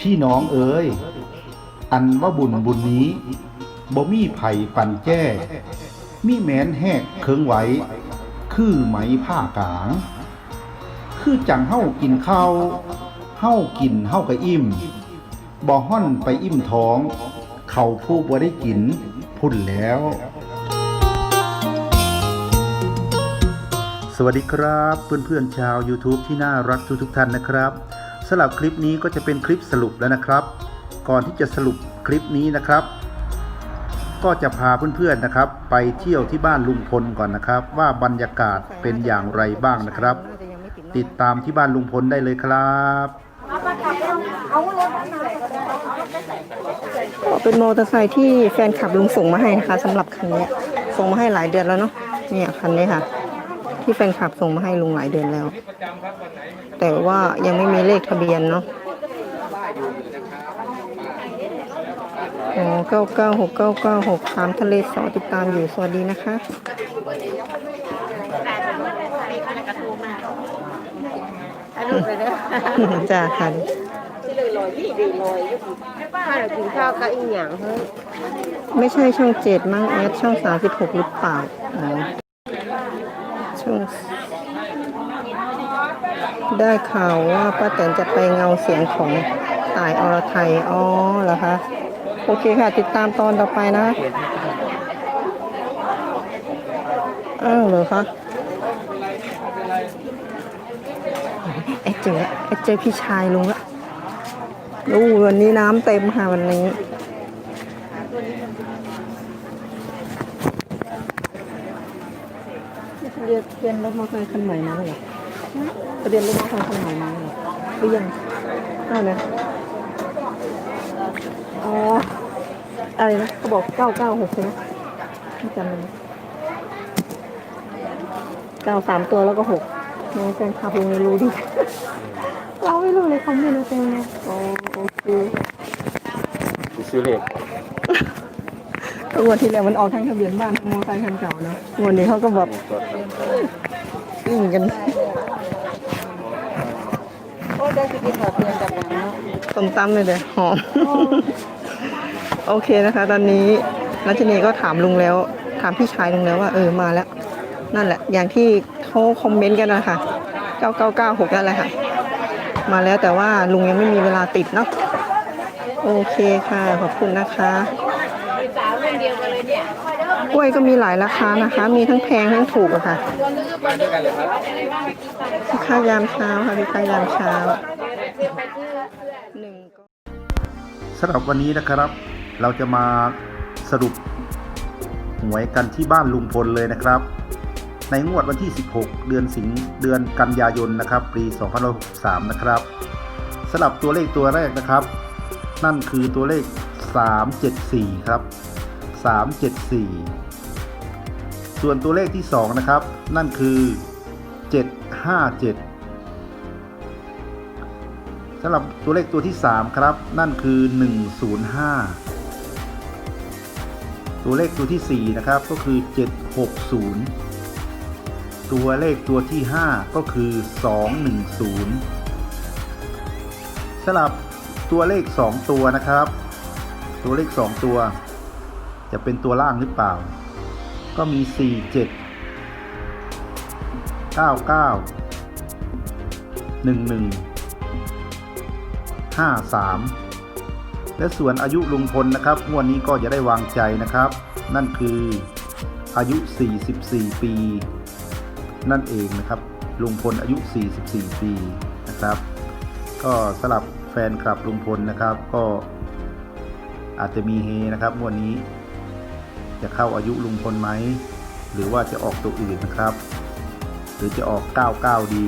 พี่น้องเอ๋ยอันว่าบุญบุญนี้บ่มีไผ่ปั่นแจ้ มีแมนแหกเคิงไหว คือไหมผ้ากาง คือจังเฮ้ากินข้าวเฮ้ากินเฮ้าก็อิ่มบ่ห่อนไปอิ่มท้อง เขาผู้บ่ได้กินพุ่นแล้ว สวัสดีครับ เพื่อนๆชาว YouTube ที่น่ารักทุกๆท่านนะครับ สำหรับคลิปนี้ก็จะเป็นคลิปสรุปแล้วนะครับ ก่อนที่จะสรุปคลิปนี้นะครับ ก็จะพาเพื่อนๆนะครับ ไปเที่ยวที่บ้านลุงพลก่อนนะครับ ว่าบรรยากาศเป็นอย่างไรบ้างนะครับ ติดตามที่บ้านลุงพลได้เลยครับเป็นมอเตอร์ไซค์ที่แฟนคลับลุงส่งมาให้นะคะสำหรับคันนี้ส่งมาให้หลายเดือนแล้วเนาะเนี่ยคันนี้ค่ะ ที่แฟนคลับส่งมาให้ลุงหลายเดือนแล้ว แต่ว่ายังไม่มีเลขทะเบียนเนาะอ๋อเก้าเก้าหกเก้าเก้าหกสามทะเลสอติดตามอยู่ สวัสดีนะคะจ้าค่ะถ้าเรากินข้าวก็อีกอย่างเฮ้ยไม่ใช่ช่องเจ็ดมั้งแอดช่องสามสิบหกหรือเปล่าอ๋อช่อง ได้ข่าวว่าป้าแตนจะไปเงาเสียงของต่ายอรไทยอ๋อเหรอคะ โอเคค่ะ ติดตามตอนต่อไปนะ อ้าวเหรอคะเอเจอเอเจอพี่ชายลุงละดูวันนี้น้ำเต็มค่ะวันนี้ ทะ เบียนทะเบียนรถมอเตอร์ไซค์คันใหม่มาเลยเหรอทะเบียนรถมอเตอร์ไซค์คันใหม่มาเลยเหรอหรือยังอ้าวนะอ๋ออะไรนะเขาบอกเก้าเก้าหกใช่ไหมไม่จำเลยเก้าสามตัวแล้วก็หกน้องแฟนคลับลุงไม่รู้ดิ เราไม่รู้เลยคอมเมนต์มาเต็มเลยโอ้โอเค ซื้อเลข งวดที่แล้วมันออกทั้งทะเบียนบ้านทั้งมอเตอร์ไซค์คันเก่านะงวดนี้เขาก็แบบอึ้งกันโอ้ได้สิกินข้าวเปลี่ยนจากอย่างเนาะต้มตำเลยเดี๋ยวหอม โอเคนะคะ ตอนนี้รัชนีก็ถามลุงแล้ว ถามพี่ชายลุงแล้วว่าเออมาแล้ว นั่นแหละ อย่างที่เขาคอมเมนต์กันนะคะ9996นั่นแหละค่ะ มาแล้วแต่ว่าลุงยังไม่มีเวลาติดเนาะโอเคค่ะ ขอบคุณนะคะ กล้วยก็มีหลายราคานะคะ มีทั้งแพงทั้งถูกอะค่ะพี่ค้ายามเช้าค่ะพี่ค้ายามเช้าหนึ่งสำหรับวันนี้นะครับ เราจะมาสรุปหวยกันที่บ้านลุงพลเลยนะครับ ในงวดวันที่ 16 เดือนสิงเดือนกันยายนนะครับ ปี2563 นะครับสำหรับตัวเลขตัวแรกนะครับ นั่นคือตัวเลข 374 ครับ 374 ส่วนตัวเลขที่ 2 นะครับ นั่นคือ 757สำหรับตัวเลขตัวที่ 3 ครับ นั่นคือ 105 ตัวเลขตัวที่ 4 นะครับ ก็คือ 760 ตัวเลขตัวที่ 5 ก็คือ 210สำหรับตัวเลข 2 ตัวนะครับ ตัวเลข 2 ตัว จะเป็นตัวล่างหรือเปล่า ก็มี 47 99 11 53 และส่วนอายุลุงพลนะครับงวดนี้ก็จะได้วางใจนะครับ นั่นคืออายุ 44 ปี นั่นเองนะครับลุงพลอายุ 44 ปีนะครับ ก็สลับแฟนคลับลุงพลนะครับก็อาจจะมีเฮนะครับงวดนี้ จะเข้าอายุลุงพลไหม หรือว่าจะออกตัวอื่นนะครับ หรือจะออก 99 ดี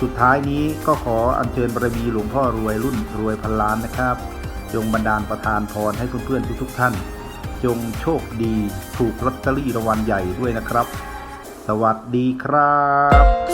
สุดท้ายนี้ก็ขออัญเชิญบารมีหลวงพ่อรวยรุ่นรวยพันล้านนะครับ จงบันดาลประทานพรให้เพื่อนๆทุกๆท่าน จงโชคดีถูกลอตเตอรี่รางวัลใหญ่ด้วยนะครับ สวัสดีครับ